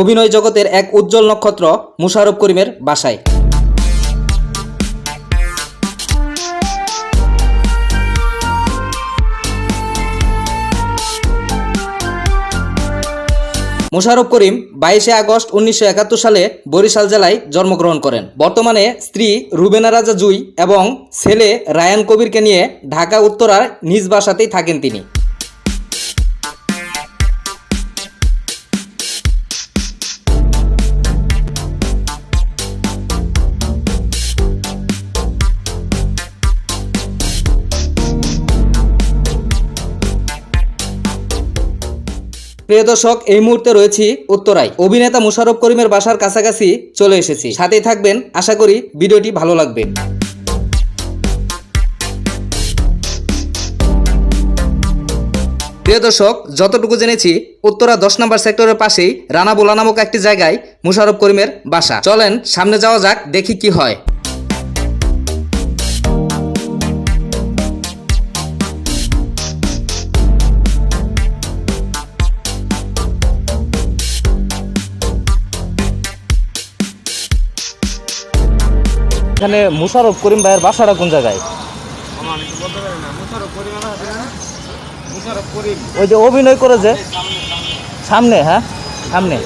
অভিনয় জগতের এক উজ্জ্বল নক্ষত্র মুশারফ করিমের বাসায়। মোশাররফ করিম বাইশে আগস্ট উনিশশো একাত্তর সালে বরিশাল জেলায় জন্মগ্রহণ করেন। বর্তমানে স্ত্রী রুবেনা রাজা জুই এবং ছেলে রায়ান কবিরকে নিয়ে ঢাকা উত্তরার নিজ বাসাতেই থাকেন তিনি। প্রিয় দর্শক, এই মুহূর্তে রয়েছি উত্তরায়। অভিনেতা মুশারফ করিমের বাসার কাছাকাছি চলে এসেছি। সাথেই থাকবেন, আশা করি ভিডিওটি ভালো লাগবে। প্রিয় দর্শক, যতটুকু জেনেছি, উত্তরা দশ নম্বর সেক্টরের পাশেই রানাবোলা নামক একটি জায়গায় মুশারফ করিমের বাসা। চলেন, সামনে যাওয়া যাক, দেখি কি হয়। এখানে মুশারফ করিম ভাইয়ের বাসাটা কোন জায়গায়? ওই যে অভিনয় করে যে সামনে হ্যাঁ? সামনে।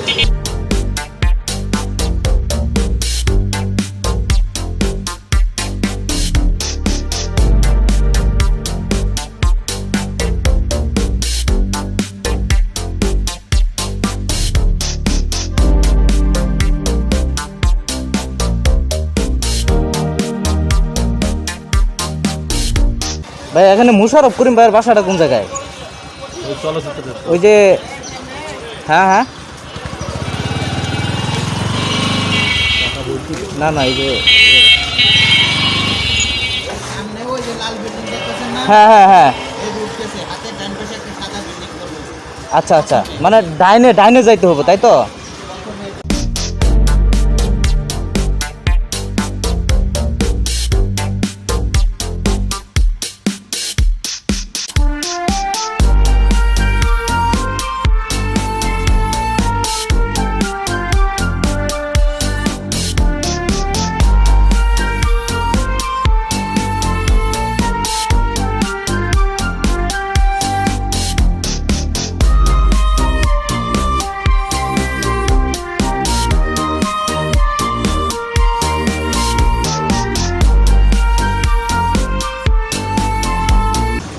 ভাই এখানে মুশারফ করিম ভাইয়ের বাসাটা কোন জায়গায়? ওই যে হ্যাঁ হ্যাঁ। না না এই যে হ্যাঁ হ্যাঁ হ্যাঁ। আচ্ছা আচ্ছা। মানে ডাইনে ডাইনে যাইতে হবে তাই তো?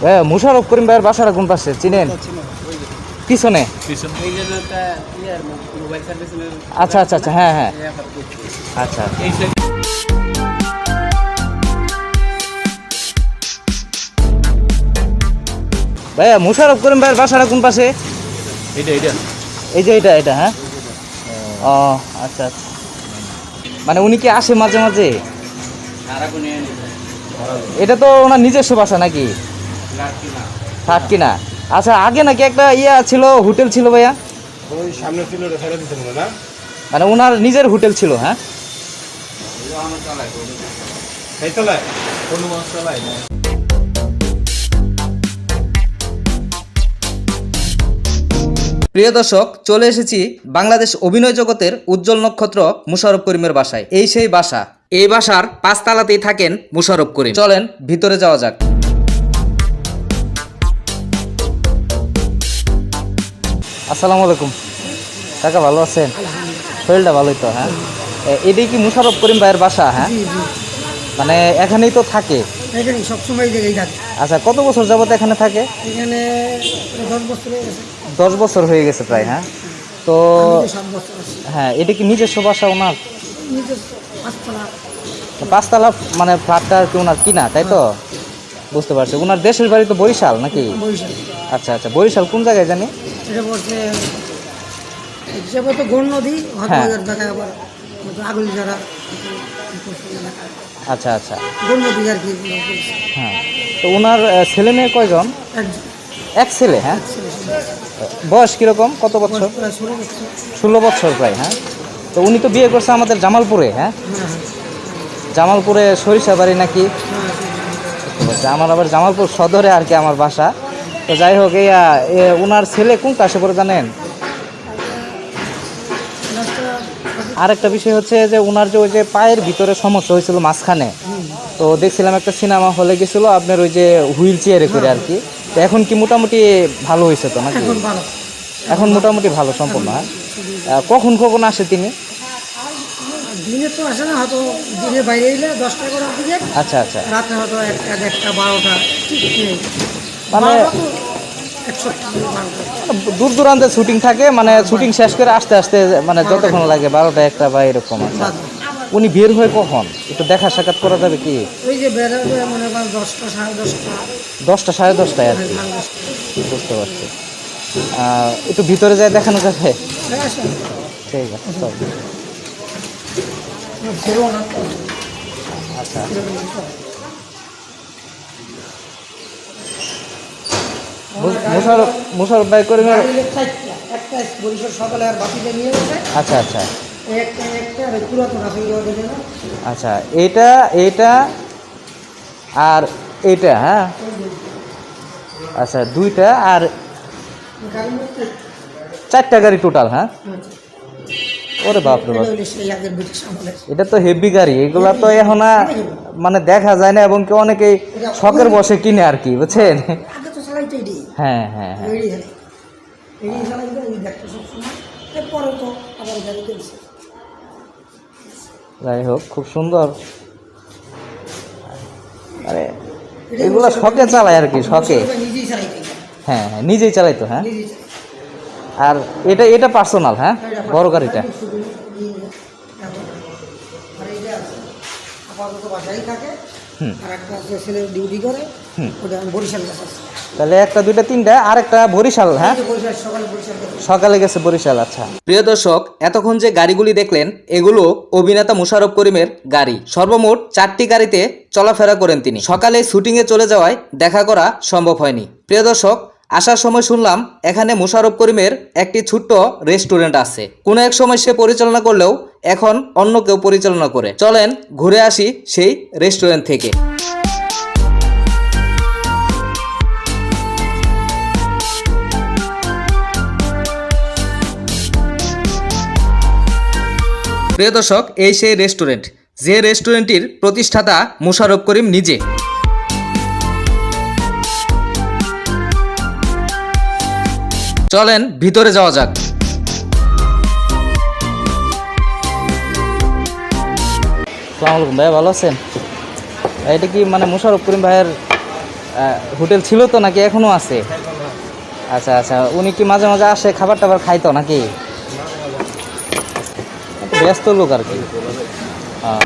এ, মুশারফ করিম ভাইয়ের বাসাটা কোন পাশে? চিনেন? পিছনে? ইয়ার মোবাইল সার্ভিসের আচ্ছা আচ্ছা আচ্ছা হ্যাঁ হ্যাঁ। আচ্ছা। ভাইয়া মুশারফ করিম ভাইয়ের বাসাটা কোন পাশে? এটা এটা এই যে এটা এটা হ্যাঁ? ও আচ্ছা আচ্ছা। মানে উনি কি আসে মাঝে মাঝে? এটা তো ওনার নিজস্ব বাসা নাকি? থাক কিনা? আচ্ছা আগে নাকি একটা ইয়া ছিল হোটেল ছিল ভাইয়া? ওই সামনে ছিল ফেলে দিতে না? মানে ওনার নিজের হোটেল ছিল হ্যাঁ? এই তলায়? কোন মাছ তলায় প্রিয় দর্শক চলে এসেছি বাংলাদেশ অভিনয় জগতের উজ্জ্বল নক্ষত্র মুশারফ করিমের বাসায়। এই সেই বাসা। এই বাসার পাঁচতলাতেই থাকেন মুশারফ করিম। চলেন ভিতরে যাওয়া যাক। আসসালামু আলাইকুম। কাকা ভালো আছেন? শরীরটা ভালোই তো হ্যাঁ? এটাই কি মুশারফ করিম ভাইয়ের বাসা হ্যাঁ? মানে এখানেই তো থাকে? সবসময় থাকে। আচ্ছা কত বছর যাবত এখানে থাকে? এখানে দশ বছর হয়ে গেছে। দশ বছর হয়ে গেছে প্রায় হ্যাঁ? তো হ্যাঁ এটা কি নিজস্ব বাসা ওনার? পাঁচতলা। পাঁচতলা মানে ফ্ল্যাটটা আর কি ওনার কিনা তাই তো? বুঝতে পারছি। ওনার দেশের বাড়ি তো বরিশাল নাকি? আচ্ছা আচ্ছা বরিশাল কোন জায়গায় জানি? হিসাবে তো হ্যাঁ। আবার যারা আচ্ছা আচ্ছা। আর কি হ্যাঁ। তো ওনার ছেলে মেয়ে কয়জন? এক ছেলে হ্যাঁ? বয়স কীরকম? কত বছর? ষোলো বছর। প্রায় হ্যাঁ? তো উনি তো বিয়ে করছে আমাদের জামালপুরে হ্যাঁ? হ্যাঁ জামালপুরে সরিষা বাড়ি নাকি? হ্যাঁ আমার আবার জামালপুর সদরে আর কি আমার বাসা। তো যাই হোক এ, ওনার ছেলে কোন ক্লাসে পড়ে জানেন? কাজটা আর একটা বিষয় হচ্ছে যে ওনার যে ওই যে পায়ের ভিতরে সমস্যা হয়েছিল মাঝখানে তো দেখছিলাম একটা সিনেমা হলে গেছিল আপনার ওই যে হুইল চেয়ারে করে আর কি। তো এখন কি মোটামুটি ভালো হয়েছে তো নাকি? এখন মোটামুটি ভালো সম্পূর্ণ হ্যাঁ? কখন কখন আসে তিনি দিনে তো আসে না হয়তো দিনে বাইরে এলে দশটা করার দিকে। আচ্ছা আচ্ছা। রাতে হয়তো একটা দেড়টা বারোটা। ঠিক মানে- দূর দূরান্তে শুটিং থাকে মানে শুটিং শেষ করে আসতে আসতে মানে যতক্ষণ লাগে বারোটা একটা বা এরকম উনি বের হয়ে কখন? একটু দেখা সাক্ষাৎ করা যাবে কি? দশটা সাড়ে দশটা। দশটা সাড়ে দশটায় আর কি। বুঝতে পারছি। একটু ভিতরে যায় দেখানো যাবে? হ্যাঁ, ঠিক আছে আচ্ছা। মুশারফ মুশারফ ভাই করে একটা বরিশাল সকালে আর বাকিটা নিয়ে গেছে আচ্ছা আচ্ছা। আচ্ছা এটা এটা আর এটা হ্যাঁ? আচ্ছা দুইটা আর চারটা গাড়ি টোটাল হ্যাঁ? ওরে বাপ। ব্রিটিশ আমলের এটা তো হেভি গাড়ি এগুলা তো এখন মানে দেখা যায় না এবং কি অনেকেই শখের বসে কিনে আর কি বুঝছেন? আগে তো হ্যাঁ হ্যাঁ হ্যাঁ। সবসময় এরপরে তো আবার যাই হোক খুব সুন্দর। আরে এগুলা শখে চালায় আর কি শখে। হ্যাঁ হ্যাঁ নিজেই চালাইতো হ্যাঁ? আর এটা এটা পার্সোনাল হ্যাঁ? বড় গাড়িটা। আপাতত বাসায় থাকে। আর একটা আছে ছেলে ডিউটি করে ওটা বরিশাল গেছে। তাহলে একটা দুইটা তিনটা আর একটা বরিশাল হ্যাঁ? সকালে গেছে। সকালে গেছে বরিশাল আচ্ছা। প্রিয় দর্শক এতক্ষণ যে গাড়িগুলি দেখলেন এগুলো অভিনেতা মুশারফ করিমের গাড়ি। সর্বমোট চারটি গাড়িতে চলাফেরা করেন তিনি। সকালে শুটিংয়ে চলে যাওয়ায় দেখা করা সম্ভব হয়নি। প্রিয় দর্শক আসার সময় শুনলাম এখানে মুশারফ করিমের একটি ছোট্ট রেস্টুরেন্ট আছে। কোনো এক সময় সে পরিচালনা করলেও এখন অন্য কেউ পরিচালনা করে। চলেন ঘুরে আসি সেই রেস্টুরেন্ট থেকে। প্রিয় দর্শক, এই সেই রেস্টুরেন্ট যে রেস্টুরেন্টটির প্রতিষ্ঠাতা মুশারফ করিম নিজে। চলেন ভিতরে যাওয়া যাক। সালাম আলাইকুম ভাইয়া ভালো আছেন? এটা কি মানে মুশারফ করিম ভাইয়ের হোটেল ছিল তো নাকি এখনও আছে? আচ্ছা আচ্ছা উনি কি মাঝে মাঝে আসে খাবার টাবার খাইতো নাকি? ব্যস্ত লোক আর কি। হ্যাঁ